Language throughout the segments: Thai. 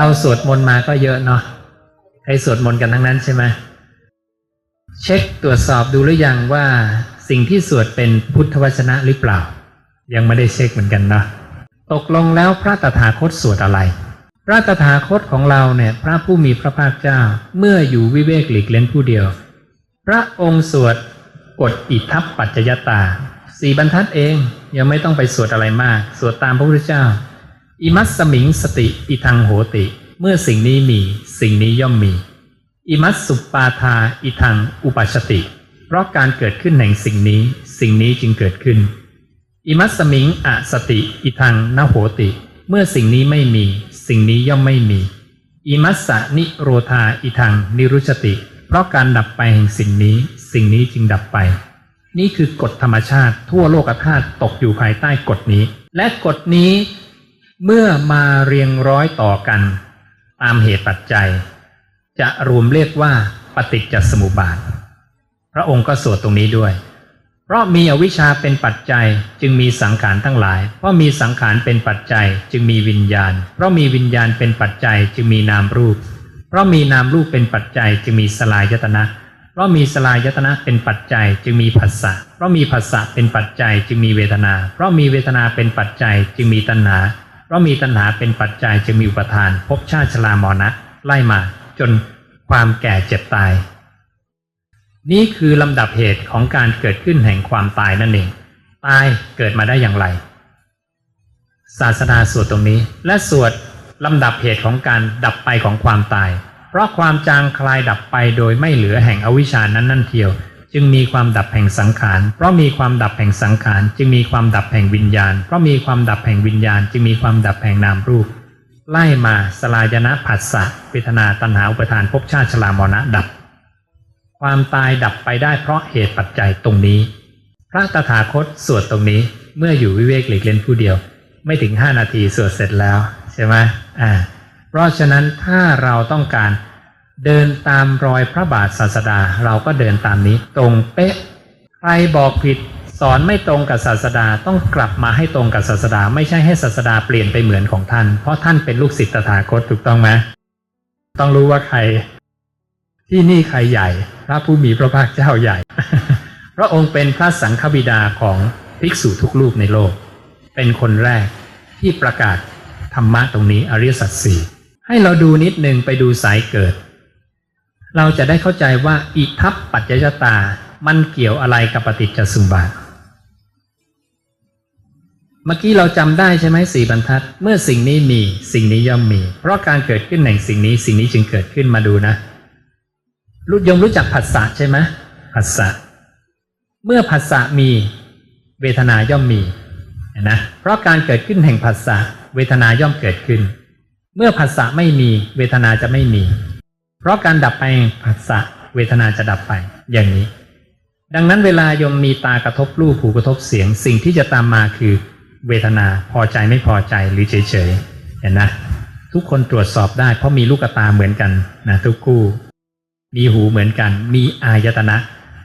เราสวดมนต์มาก็เยอะเนาะใครสวดมนต์กันทั้งนั้นใช่ไหมเช็คตรวจสอบดูหรือยังว่าสิ่งที่สวดเป็นพุทธวจนะหรือเปล่า ยังไม่ได้เช็คเหมือนกันเนาะตกลงแล้วพระตถาคตสวดอะไร พระตถาคตของเราเนี่ย พระผู้มีพระภาคเจ้าเมื่ออยู่วิเวกหลีกเล่นผู้เดียว พระองค์สวดกฎอิทัปปัจจยตาสี่บรรทัดเองยังไม่ต้องไปสวดอะไรมาก สวดตามพระพุทธเจ้า อิมัสสมิงสติอิทังโหติ เมื่อสิ่งนี้มี สิ่งนี้ย่อมมี อิมัสสุปาทาอิทังอุปัชติ เพราะการเกิดขึ้นแห่งสิ่งนี้ สิ่งนี้จึงเกิดขึ้น อิมัสสมิงอะสติอิทังนโหติ เมื่อสิ่งนี้ไม่มี สิ่งนี้ย่อมไม่มี อิมัสสะนิโรธาอิทังนิรุชติ เพราะการดับไปแห่งสิ่งนี้ สิ่งนี้จึงดับไป นี่คือกฎธรรมชาติทั่วโลกธาตุตกอยู่ภายใต้กฎนี้ และกฎนี้ เมื่อมาเรียงร้อยต่อกัน ตามเหตุปัจจัย จะรวมเรียกว่าปฏิจจสมุปบาท พระองค์ก็สวดตรงนี้ด้วย เพราะมีอวิชชาเป็นปัจจัยจึงมีสังขารทั้งหลาย เพราะมีสังขารเป็นปัจจัยจึงมีวิญญาณ เพราะมีวิญญาณเป็นปัจจัยจึงมีนามรูป เพราะมีนามรูปเป็นปัจจัยจึงมีสลายยตนะเพราะมีสลายตนะเป็นปัจจัยจึงมีผัสสะ เพราะมีผัสสะเป็นปัจจัยจึงมีเวทนา เพราะมีเวทนาเป็นปัจจัยจึงมีตัณหา เพราะมีตัณหาเป็นปัจจัยจึงมีอุปทานภพชาติชรามรณะไล่มาจนความแก่เจ็บตาย นี่คือลำดับเหตุของการเกิดขึ้นแห่งความตายนั่นเอง ตายเกิดมาได้อย่างไร ศาสนาสวดตรงนี้ และสวดลำดับเหตุของการดับไปของความตาย เพราะความจางคลายดับไปโดยไม่เหลือแห่งอวิชานั้นนั่นเทียว จึงมีความดับแห่งสังขาร เพราะมีความดับแห่งสังขาร จึงมีความดับแห่งวิญญาณ เพราะมีความดับแห่งวิญญาณ จึงมีความดับแห่งนามรูป ไล่มาสลายนะผัสสะเวทนาตัณหาอุปทานภพชาติชรามรณะดับ ความตายดับไปได้เพราะเหตุปัจจัยตรงนี้ พระตถาคตสวดตรงนี้เมื่ออยู่วิเวกหลีกเล่นผู้เดียว ไม่ถึงห้านาทีสวดเสร็จแล้วใช่ไหมอ่าเพราะฉะนั้นถ้าเราต้องการ เดินตามรอยพระบาทศาสดา เราก็เดินตามนี้ ตรงเป๊ะ ใครบอกผิด สอนไม่ตรงกับศาสดาต้องกลับมาให้ตรงกับศาสดา ไม่ใช่ให้ศาสดาเปลี่ยนไปเหมือนของท่าน เพราะท่านเป็นลูกศิษย์ตถาคตถูกต้องไหมต้องรู้ว่าใคร ที่นี่ใครใหญ่ พระผู้มีพระภาคเจ้าใหญ่ พระองค์เป็นพระสังฆบิดาของภิกษุทุกรูปในโลก เป็นคนแรกที่ประกาศธรรมะตรงนี้อริยสัจสี่ให้เราดูนิดหนึ่งไปดูสายเกิด เราจะได้เข้าใจว่าอิทัปปัจจยตา มันเกี่ยวอะไรกับปฏิจจสมุปบาทเมื่อกี้เราจำได้ใช่ไหมสี่บรรทัด เมื่อสิ่งนี้มีสิ่งนี้ย่อมมี เพราะการเกิดขึ้นแห่งสิ่งนี้สิ่งนี้จึงเกิดขึ้นมาดูนะรู้ยมรู้จักผัสสะใช่ไหมผัสสะเมื่อผัสสะมี เวทนาย่อมมีนะเพราะการเกิดขึ้นแห่งผัสสะเวทนาย่อมเกิดขึ้น เมื่อผัสสะไม่มีเวทนาจะไม่มี เพราะการดับไปผัสสะเวทนาจะดับไปอย่างนี้ ดังนั้นเวลายมมีตากระทบรูปหูกระทบเสียง สิ่งที่จะตามมาคือ เวทนาพอใจไม่พอใจหรือเฉยๆเห็นนะทุกคนตรวจสอบได้เพราะมีลูกตาเหมือนกันนะทุกคู่ มีหูเหมือนกัน มีอายตนะ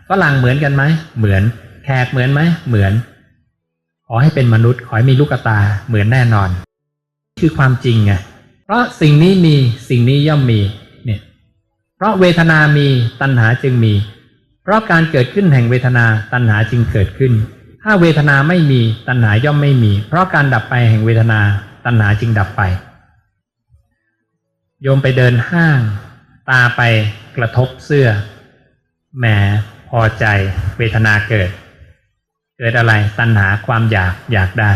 ฝรั่งเหมือนกันไหมเหมือนแขกเหมือนไหมเหมือน ขอให้เป็นมนุษย์ขอให้มีลูกตาเหมือนแน่นอน คือความจริงไงเพราะสิ่งนี้มีสิ่งนี้ย่อมมี ราะเวทนามีตัณหาจึงมี เพราะการเกิดขึ้นแห่งเวทนาตัณหาจึงเกิดขึ้น ถ้าเวทนาไม่มีตัณหาย่อมไม่มี เพราะการดับไปแห่งเวทนาตัณหาจึงดับไป โยมไปเดินห้าง ตาไปกระทบเสื้อ แหมพอใจ เวทนาเกิด เกิดอะไรตัณหาความอยากอยากได้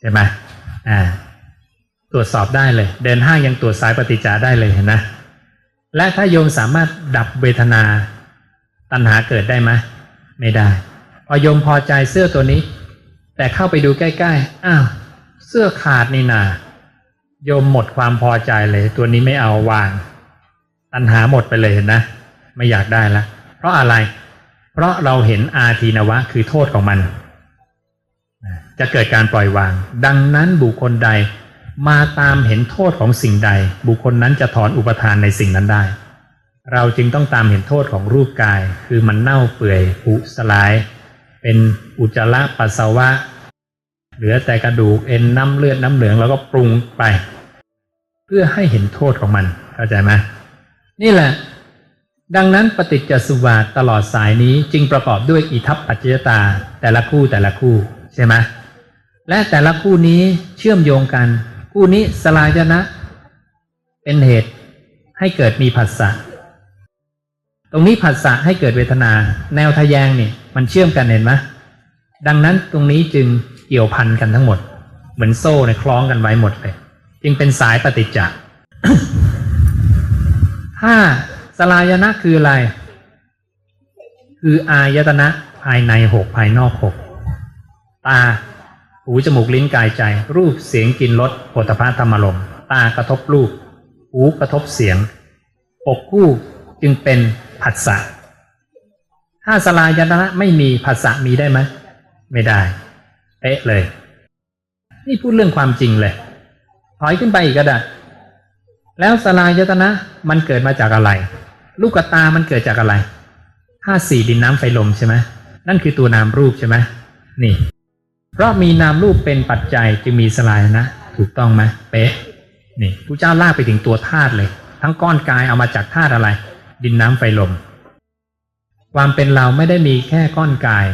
ใช่ไหมอ่า ตรวจสอบได้เลย เดินห้างยังตรวจสายปฏิจจาได้เลยเห็นนะ และถ้าโยมสามารถดับเวทนา ตัณหาเกิดได้ไหมไม่ได้ พอโยมพอใจเสื้อตัวนี้ แต่เข้าไปดูใกล้ๆอ้าวเสื้อขาดนี่นาโยมหมดความพอใจเลย ตัวนี้ไม่เอาวาง ตัณหาหมดไปเลยเห็นนะ ไม่อยากได้ละ เพราะอะไร เพราะเราเห็นอาทีนวะ คือโทษของมัน จะเกิดการปล่อยวาง ดังนั้นบุคคลใด มาตามเห็นโทษของสิ่งใด บุคคลนั้นจะถอนอุปทานในสิ่งนั้นได้ เราจึงต้องตามเห็นโทษของรูปกาย คือมันเน่าเปื่อยผุสลาย เป็นอุจจาระปัสสาวะ เหลือแต่กระดูกเอ็นน้ำเลือดน้ำเหลืองแล้วก็ปรุงไป เพื่อให้เห็นโทษของมันเข้าใจไหมนี่แหละ ดังนั้นปฏิจจสุบาทตลอดสายนี้จึงประกอบด้วยอิทัปปัจจยตา แต่ละคู่แต่ละคู่ใช่ไหมและแต่ละคู่นี้เชื่อมโยงกัน คู่นี้สลายนะ เป็นเหตุให้เกิดมีผัสสะตรงนี้ผัสสะให้เกิดเวทนา แนวทะแยงเนี่ยมันเชื่อมกันเห็นไหมดังนั้นตรงนี้จึงเกี่ยวพันกันทั้งหมด เหมือนโซ่ในคล้องกันไว้หมดเลย จึงเป็นสายปฏิจจถ้าสลายนะคืออะไร คืออายตนะภายในหกภายนอกหกตา หูจมูกลิ้นกายใจ รูปเสียงกลิ่นรสโผฏฐัพพธรรมลมตากระทบรูป หูกระทบเสียงหกคู่จึงเป็นผัสสะถ้าสลายนะไม่มีผัสสะมีได้ไหมไม่ได้ เป๊ะเลย นี่พูดเรื่องความจริงเลย ถอยขึ้นไปอีกก็ได้ แล้วสลายตนะมันเกิดมาจากอะไร ลูกกตามันเกิดจากอะไรห้าสี่ดินน้ำไฟลมใช่ไหมนั่นคือตัวนามรูปใช่ไหมนี่ เพราะมีนามรูปเป็นปัจจัยจึงมีสลายนะ ถูกต้องไหมเป๊ะนี่พระเจ้าลากไปถึงตัวธาตุเลย ทั้งก้อนกายเอามาจากธาตุอะไร ดินน้ำไฟลม ความเป็นเราไม่ได้มีแค่ก้อนกาย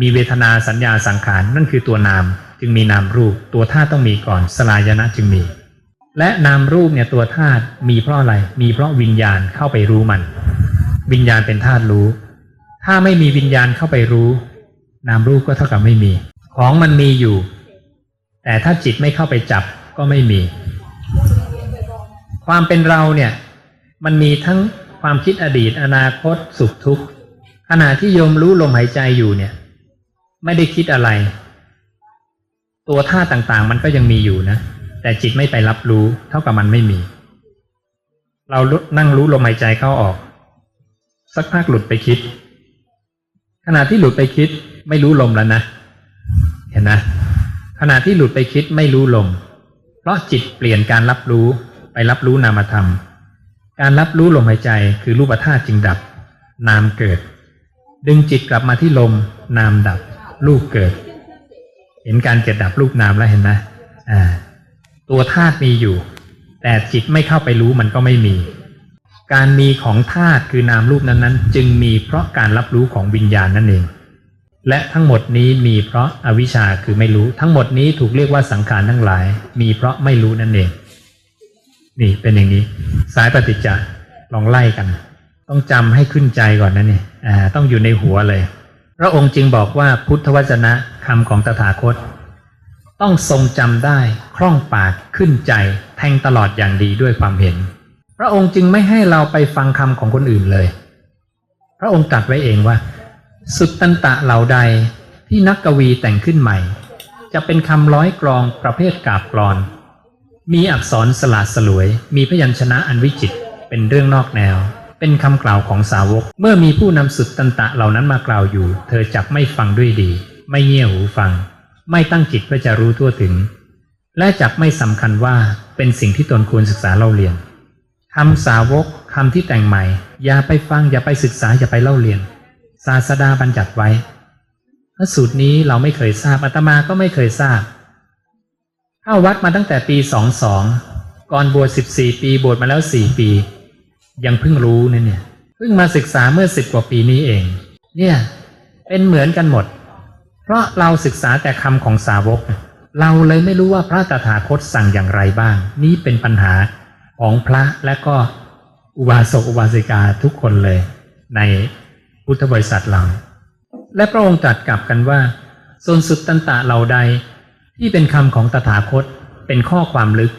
มีเวทนาสัญญาสังขารนั่นคือตัวนาม จึงมีนามรูป ตัวธาตุต้องมีก่อน สลายนะจึงมี และนามรูปเนี่ยตัวธาตุมีเพราะอะไร มีเพราะวิญญาณเข้าไปรู้มัน วิญญาณเป็นธาตุรู้ ถ้าไม่มีวิญญาณเข้าไปรู้ นามรูปก็เท่ากับไม่มี ของมันมีอยู่ แต่ถ้าจิตไม่เข้าไปจับก็ไม่มี ความเป็นเราเนี่ย มันมีทั้งความคิดอดีต อนาคตสุขทุกข์ขณะที่โยมรู้ลมหายใจอยู่เนี่ย ไม่ได้คิดอะไร ตัวท่าต่างๆ มันก็ยังมีอยู่นะ แต่จิตไม่ไปรับรู้ เท่ากับมันไม่มี เรานั่งรู้ลมหายใจเข้าออก สักพักหลุดไปคิด ขณะที่หลุดไปคิด ไม่รู้ลมแล้วนะ เห็นนะขณะที่หลุดไปคิดไม่รู้ลม เพราะจิตเปลี่ยนการรับรู้ไปรับรู้นามธรรม การรับรู้ลมหายใจคือรูปธาตุจึงดับ นามเกิด ดึงจิตกลับมาที่ลม นามดับ รูปเกิด เห็นการเกิดดับรูปนามแล้วเห็นไหมอ่า ตัวธาตุมีอยู่ แต่จิตไม่เข้าไปรู้มันก็ไม่มี การมีของธาตุคือนามรูปนั้นๆ จึงมีเพราะการรับรู้ของวิญญาณนั่นเอง และทั้งหมดนี้มีเพราะอาวิชชาคือไม่รู้ ทั้งหมดนี้ถูกเรียกว่าสังขารทั้งหลาย มีเพราะไม่รู้นั่นเอง นี่เป็นอย่างนี้ สายปฏิจจ์ลองไล่กัน ต้องจำให้ขึ้นใจก่อนนะนี่อ่าต้องอยู่ในหัวเลย พระองค์จึงบอกว่าพุทธวจนะคำของตถาคต ต้องทรงจำได้คล่องปากขึ้นใจ แทงตลอดอย่างดีด้วยความเห็น พระองค์จึงไม่ให้เราไปฟังคำของคนอื่นเลย พระองค์ตรัสไว้เองว่า สุดตันตะเหล่าใดที่นักกวีแต่งขึ้นใหม่ จะเป็นคำร้อยกรองประเภทกาบกรอน มีอักษรสลาดสลวย มีพยัญชนะอันวิจิตรเป็นเรื่องนอกแนว เป็นคำกล่าวของสาวก เมื่อมีผู้นำสุดตันตะเหล่านั้นมากล่าวอยู่ เธอจักไม่ฟังด้วยดี ไม่เงี่ยหูฟัง ไม่ตั้งจิตเพื่อจะรู้ทั่วถึง และจักไม่สำคัญว่าเป็นสิ่งที่ตนควรศึกษาเล่าเรียนคำสาวกคำที่แต่งใหม่ อย่าไปฟังอย่าไปศึกษาอย่าไปเล่าเรียน ศาสดาบัญญัติไว้พระสูตรนี้เราไม่เคยทราบอาตมาก็ไม่เคยทราบเข้าวัดมาตั้งแต่ปีสองสองก่อนบวชสิบสี่ปีบวชมาแล้วสี่ปี ยังเพิ่งรู้นเนี่ยเพิ่งมาศึกษาเมื่อสิบกว่าปีนี้เอง เนี่ยเป็นเหมือนกันหมด เพราะเราศึกษาแต่คำของสาวก เราเลยไม่รู้ว่าพระตถาคตสั่งอย่างไรบ้าง นี่เป็นปัญหาของพระและก็อุบาสกอุบาสิกาทุกคนเลยใน พุทธบริษัทเรา และพระองค์ตรัสกลับกันว่า ส่วนสุดตันตะเหล่าใด ที่เป็นคำของตถาคต เป็นข้อความลึก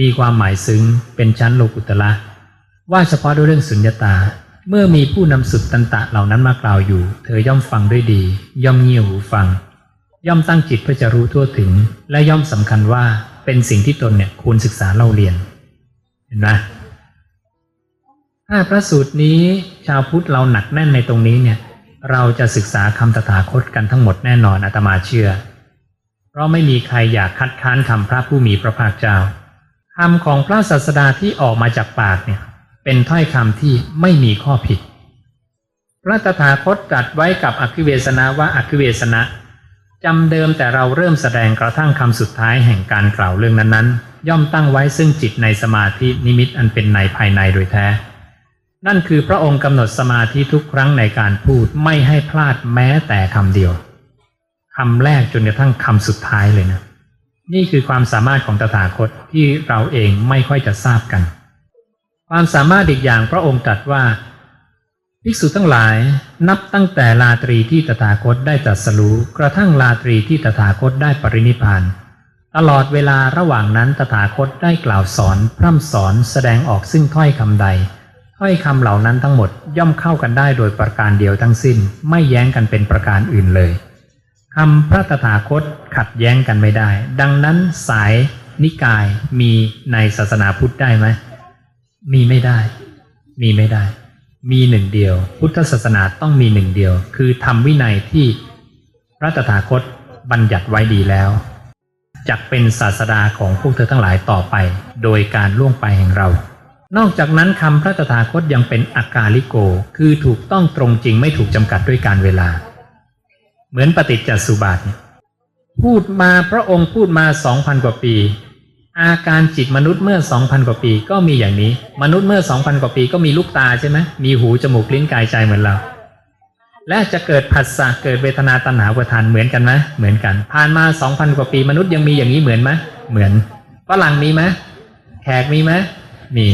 มีความหมายซึ้ง เป็นชั้นโลกุตละว่าเฉพาะด้วยเรื่องสุญญตา เมื่อมีผู้นำสุดตันตะเหล่านั้นมากล่าวอยู่ เธอย่อมฟังด้วยดี ย่อมเงี่ยหูฟัง ย่อมตั้งจิตเพื่อจะรู้ทั่วถึง และย่อมสำคัญว่าเป็นสิ่งที่ตนเนี่ยควรศึกษาเล่าเรียน เห็นไหม ถ้าพระสูตรนี้ชาวพุทธเราหนักแน่นในตรงนี้เนี่ย เราจะศึกษาคำตถาคตกันทั้งหมดแน่นอนอาตมาเชื่อ เพราะไม่มีใครอยากคัดค้านคำพระผู้มีพระภาคเจ้าคำของพระศาสดาที่ออกมาจากปากเนี่ย เป็นถ้อยคำที่ไม่มีข้อผิด พระตถาคตตรัสไว้กับอคิเวสนะว่าอคิเวสนะจำเดิมแต่เราเริ่มแสดงกระทั่งคำสุดท้ายแห่งการกล่าวเรื่องนั้นๆ ย่อมตั้งไว้ซึ่งจิตในสมาธินิมิตอันเป็นในภายในโดยแท้ นั่นคือพระองค์กำหนดสมาธิทุกครั้งในการพูดไม่ให้พลาดแม้แต่คำเดียวคำแรกจนกระทั่งคำสุดท้ายเลยนะ นี่คือความสามารถของตถาคตที่เราเองไม่ค่อยจะทราบกัน ความสามารถอีกอย่างพระองค์ตรัสว่าภิกษุทั้งหลายนับตั้งแต่ลาตรีที่ตถาคตได้ตรัสรู้กระทั่งลาตรีที่ตถาคตได้ปรินิพานตลอดเวลาระหว่างนั้นตถาคตได้กล่าวสอน พร่ำสอนแสดงออกซึ่งถ้อยคำใด ถ้อยคำเหล่านั้นทั้งหมดย่อมเข้ากันได้โดยประการเดียวทั้งสิ้น ไม่แย้งกันเป็นประการอื่นเลยคำพระตถาคตขัดแย้งกันไม่ได้ ดังนั้นสายนิกายมีในศาสนาพุทธได้ไหมมีไม่ได้ มีไม่ได้ มีหนึ่งเดียว พุทธศาสนาต้องมีหนึ่งเดียว คือธรรมวินัยที่พระตถาคตบัญญัติไว้ดีแล้วจักเป็นศาสดาของพวกเธอทั้งหลายต่อไป โดยการล่วงไปแห่งเรา นอกจากนั้นคำพระตถาคตยังเป็นอากาลิโก คือถูกต้องตรงจริงไม่ถูกจำกัดด้วยการเวลา เหมือนปฏิจจสุบาทพูดมาพระองค์พูดมาสองพันกว่าปี อาการจิตมนุษย์เมื่อสองพันกว่าปีก็มีอย่างนี้ มนุษย์เมื่อสองพันกว่าปีก็มีลูกตาใช่ไหมมีหูจมูกลิ้นกายใจเหมือนเรา และจะเกิดผัสสะเกิดเวทนาตัณหาประทานเหมือนกันไหมเหมือนกันผ่านมาสองพันกว่าปี มนุษย์ยังมีอย่างนี้เหมือนไหมเหมือนฝรั่งมีไหมแขกมีไหมมี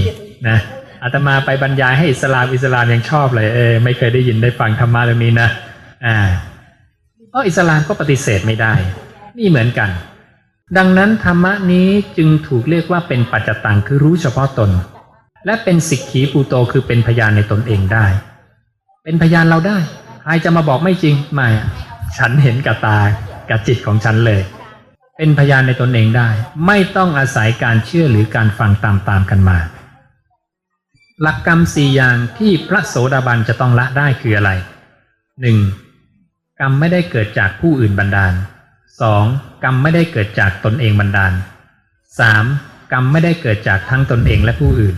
นะอาตมาไปบรรยายให้อิสลามอิสลามยังชอบเลยเออไม่เคยได้ยินได้ฟังธรรมะเรื่องนี้นะอ่าเพราะอิสลามก็ปฏิเสธไม่ได้ นี่เหมือนกัน ดังนั้นธรรมะนี้จึงถูกเรียกว่าเป็นปัจจตังคือรู้เฉพาะตน และเป็นสิกขีปูโตคือเป็นพยานในตนเองได้ เป็นพยานเราได้ใครจะมาบอกไม่จริงไม่ฉันเห็นกับตากับจิตของฉันเลย เป็นพยานในตนเองได้ ไม่ต้องอาศัยการเชื่อหรือการฟังตามๆกันมา หลักกรรมสี่อย่างที่พระโสดาบันจะต้องละได้คืออะไรหนึ่งกรรมไม่ได้เกิดจากผู้อื่นบันดาล 2. กรรมไม่ได้เกิดจากตนเองบันดาล 3. กรรมไม่ได้เกิดจากทั้งตนเองและผู้อื่น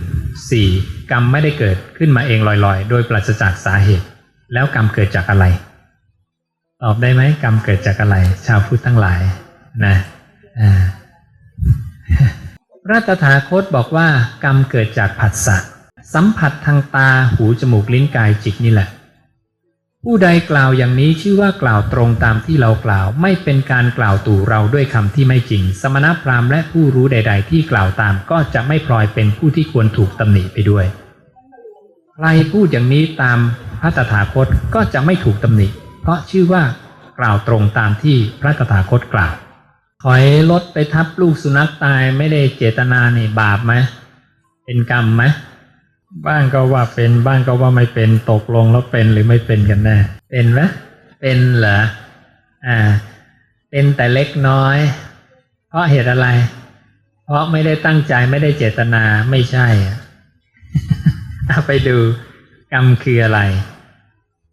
4. กรรมไม่ได้เกิดขึ้นมาเองลอยๆ โดยปราศจากสาเหตุ แล้วกรรมเกิดจากอะไร ตอบได้ไหมกรรมเกิดจากอะไร ชาวพุทธทั้งหลายนะพระตถาคตบอกว่ากรรมเกิดจากผัสสะ สัมผัสทางตาหูจมูกลิ้นกายจิตนี่แหละ ผู้ใดกล่าวอย่างนี้ชื่อว่ากล่าวตรงตามที่เรากล่าว ไม่เป็นการกล่าวตู่เราด้วยคำที่ไม่จริง สมณพราหมณ์และผู้รู้ใด ๆ ที่กล่าวตามก็จะไม่พลอยเป็นผู้ที่ควรถูกตำหนิไปด้วย ใครพูดอย่างนี้ตามพระตถาคตก็จะไม่ถูกตำหนิ เพราะชื่อว่ากล่าวตรงตามที่พระตถาคตกล่าวถอยรถไปทับลูกสุนัขตายไม่ได้เจตนาเนี่บาปไหมเป็นกรรมไหม บ้างก็ว่าเป็นบ้างก็ว่าไม่เป็นตกลงแล้วเป็นหรือไม่เป็นกันแน่เป็นไหมเป็นเหรออ่า เป็นแต่เล็กน้อย เพราะเหตุอะไร เพราะไม่ได้ตั้งใจไม่ได้เจตนาไม่ใช่เอาไปดูกรรมคืออะไร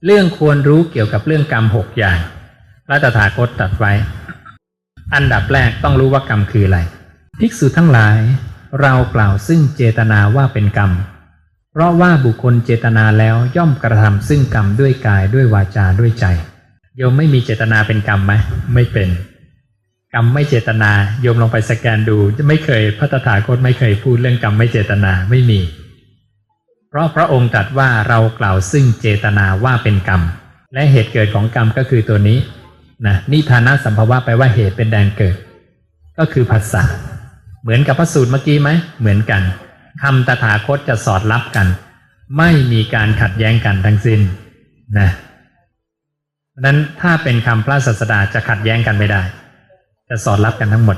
เรื่องควรรู้เกี่ยวกับเรื่องกรรมหกอย่างพระตถาคตตัดไว้ อันดับแรกต้องรู้ว่ากรรมคืออะไร ภิกษุทั้งหลาย เรากล่าวซึ่งเจตนาว่าเป็นกรรม ราะว่าบุคคลเจตนาแล้วย่อมกระทำซึ่งกรรมด้วยกายด้วยวาจาด้วยใจ โยมไม่มีเจตนาเป็นกรรมไหมไม่เป็น กรรมไม่เจตนาโยมลองไปสแกนดูจะไม่เคยพระตถาคตไม่เคยพูดเรื่องกรรมไม่เจตนาไม่มี เพราะพระองค์ตรัสว่าเรากล่าวซึ่งเจตนาว่าเป็นกรรม และเหตุเกิดของกรรมก็คือตัวนี้นะนิทานะสัมภวะแปลว่าเหตุเป็นแดนเกิด ก็คือภาษาเหมือนกับพระสูตรเมื่อกี้ไหมเหมือนกัน คำตถาคตจะสอดรับกัน ไม่มีการขัดแย้งกันทั้งสิ้นนะนั้นถ้าเป็นคำพระศาสดาจะขัดแย้งกันไม่ได้ จะสอดรับกันทั้งหมด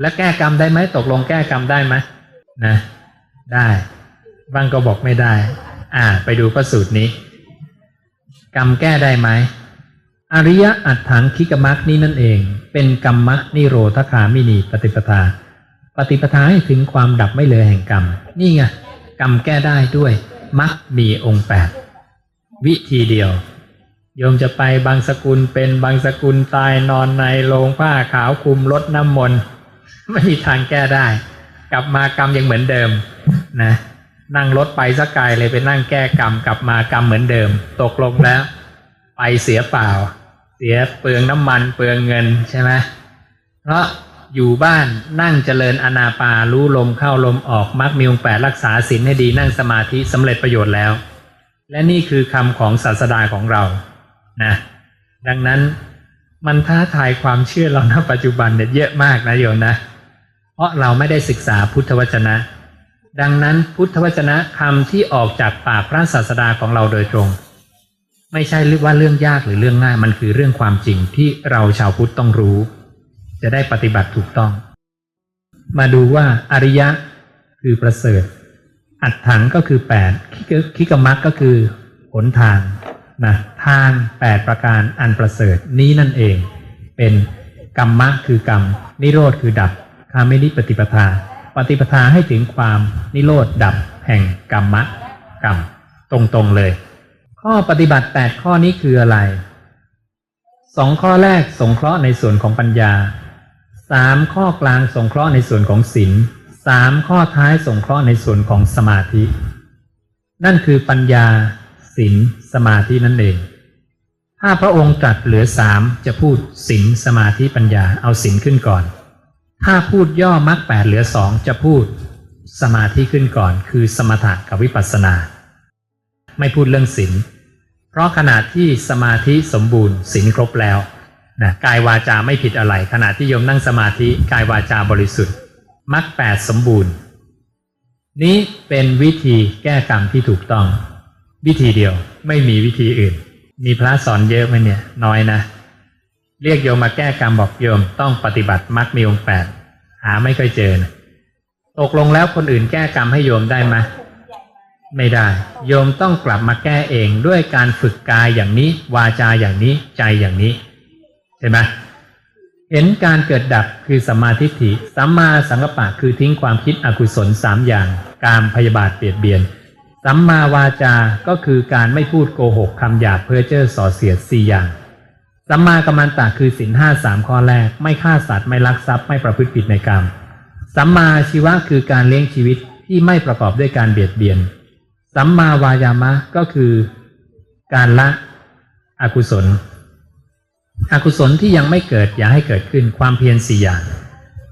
และแก้กรรมได้ไหมตกลงแก้กรรมได้ไหมนะได้บางก็บอกไม่ได้ อ่า ไปดูพระสูตรนี้ กรรมแก้ได้ไหมอริยอัตถังคิกมักนี้นั่นเอง เป็นกรรมะนิโรธคามินีปฏิปทา ปฏิปทาให้ถึงความดับไม่เลือแห่งกรรม นี่ไงกรรมแก้ได้ด้วยมักมีองค์แปดวิธีเดียว โยมจะไปบางสกุลเป็นบางสกุลตายนอนในโรงผ้าขาวคุมรถน้ำมนต์ไม่มีทางแก้ได้ กลับมากรรมยังเหมือนเดิมนะนั่งรถไปสักไกลเลยไปนั่งแก้กรรมกลับมากรรมเหมือนเดิม ตกลงแล้ว ไปเสียเปล่า เสียเปลืองน้ำมันเปลืองเงินใช่ไหมเพราะ อยู่บ้านนั่งเจริญอนาปารู้ลมเข้าลมออกมักมีองแปดรักษาศีลให้ดีนั่งสมาธิสำเร็จประโยชน์แล้ว และนี่คือคำของศาสดาของเรานะดังนั้นมันท้าทายความเชื่อเราณปัจจุบันเนี่ยเยอะมากนะโยมนะ เพราะเราไม่ได้ศึกษาพุทธวจนะ ดังนั้นพุทธวจนะคำที่ออกจากปากพระศาสดาของเราโดยตรง ไม่ใช่ว่าเรื่องยากหรือเรื่องง่ายมันคือเรื่องความจริงที่เราชาวพุทธต้องรู้ จะได้ปฏิบัติถูกต้อง มาดูว่าอริยะคือประเสริฐ อัตถังก็คือแปดคิกมักก็คือหนทางนะทางแปดประการอันประเสริฐนี้นั่นเอง เป็นกรรมะคือกรรม นิโรธคือดับคามินิปฏิปทา ปฏิปทาให้ถึงความนิโรธดับแห่งกรรมะกรรม ตรงๆเลย ข้อปฏิบัติ 8 ข้อนี้คืออะไรสองข้อแรกสงเคราะห์ในส่วนของปัญญา สามข้อกลางสงเคราะห์ในส่วนของศีลสามข้อท้ายสงเคราะห์ในส่วนของสมาธิ นั่นคือปัญญาศีลสมาธินั่นเอง ถ้าพระองค์ตรัสเหลือสามจะพูดศีลสมาธิปัญญาเอาศีลขึ้นก่อน ถ้าพูดย่อมรรคแปดเหลือสองจะพูดสมาธิขึ้นก่อน คือสมถะกับวิปัสสนา ไม่พูดเรื่องศีลเพราะขณะที่สมาธิสมบูรณ์ศีลครบแล้ว นะกายวาจาไม่ผิดอะไร ขณะที่โยมนั่งสมาธิกายวาจาบริสุทธิ์มรรคแปดสมบูรณ์ นี้เป็นวิธีแก้กรรมที่ถูกต้อง วิธีเดียวไม่มีวิธีอื่น มีพระสอนเยอะไหมเนี่ยน้อยนะ เรียกโยมมาแก้กรรมบอกโยมต้องปฏิบัติมรรคมีองค์แปดหาไม่ค่อยเจอนะตกลงแล้วคนอื่นแก้กรรมให้โยมได้ไหมไม่ได้ โยมต้องกลับมาแก้เองด้วยการฝึกกายอย่างนี้ วาจาอย่างนี้ใจอย่างนี้ ใช่ไหมเห็นการเกิดดับคือสัมมาทิฏฐิสัมมาสังกัปปะคือทิ้งความคิดอกุศลสามอย่าง การพยาบาทเปียดเบียนสัมมาวาจา ก็คือการไม่พูดโกหกคำหยาบเพ้อเจ้อส่อเสียดสี่อย่าง สัมมากัมมันตะคือสินห้าสามข้อแรก ไม่ฆ่าสัตว์ไม่ลักทรัพย์ไม่ประพฤติผิดในกรรม สัมมาชีวะคือการเลี้ยงชีวิตที่ไม่ประกอบด้วยการเบียดเบียน สัมมาวายามะก็คือการละอกุศล อกุศลที่ยังไม่เกิดอย่าให้เกิดขึ้นความเพียรสี่อย่าง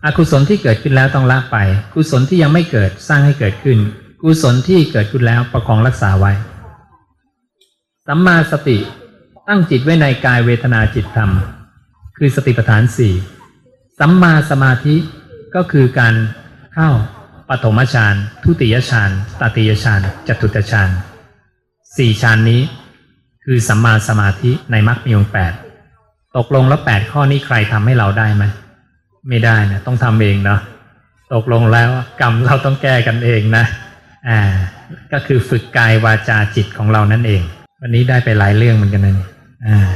อกุศลที่เกิดขึ้นแล้วต้องละไป กุศลที่ยังไม่เกิดสร้างให้เกิดขึ้น กุศลที่เกิดขึ้นแล้วประคองรักษาไว้ สัมมาสติตั้งจิตไว้ในกายเวทนาจิตธรรม คือสติปัฏฐานสี่สัมมาสมาธิก็คือการเข้าปฐมฌานทุติยฌานตติยฌานจตุตฌานสี่ฌานนี้ คือสัมมาสมาธิในมรรคมีองค์แปด ตกลงแล้วแปดข้อนี้ใครทำให้เราได้ไหมไม่ได้นะต้องทำเองเนาะตกลงแล้วกรรมเราต้องแก้กันเองนะอ่าก็คือฝึกกายวาจาจิตของเรานั่นเอง วันนี้ได้ไปหลายเรื่องเหมือนกันนะอ่า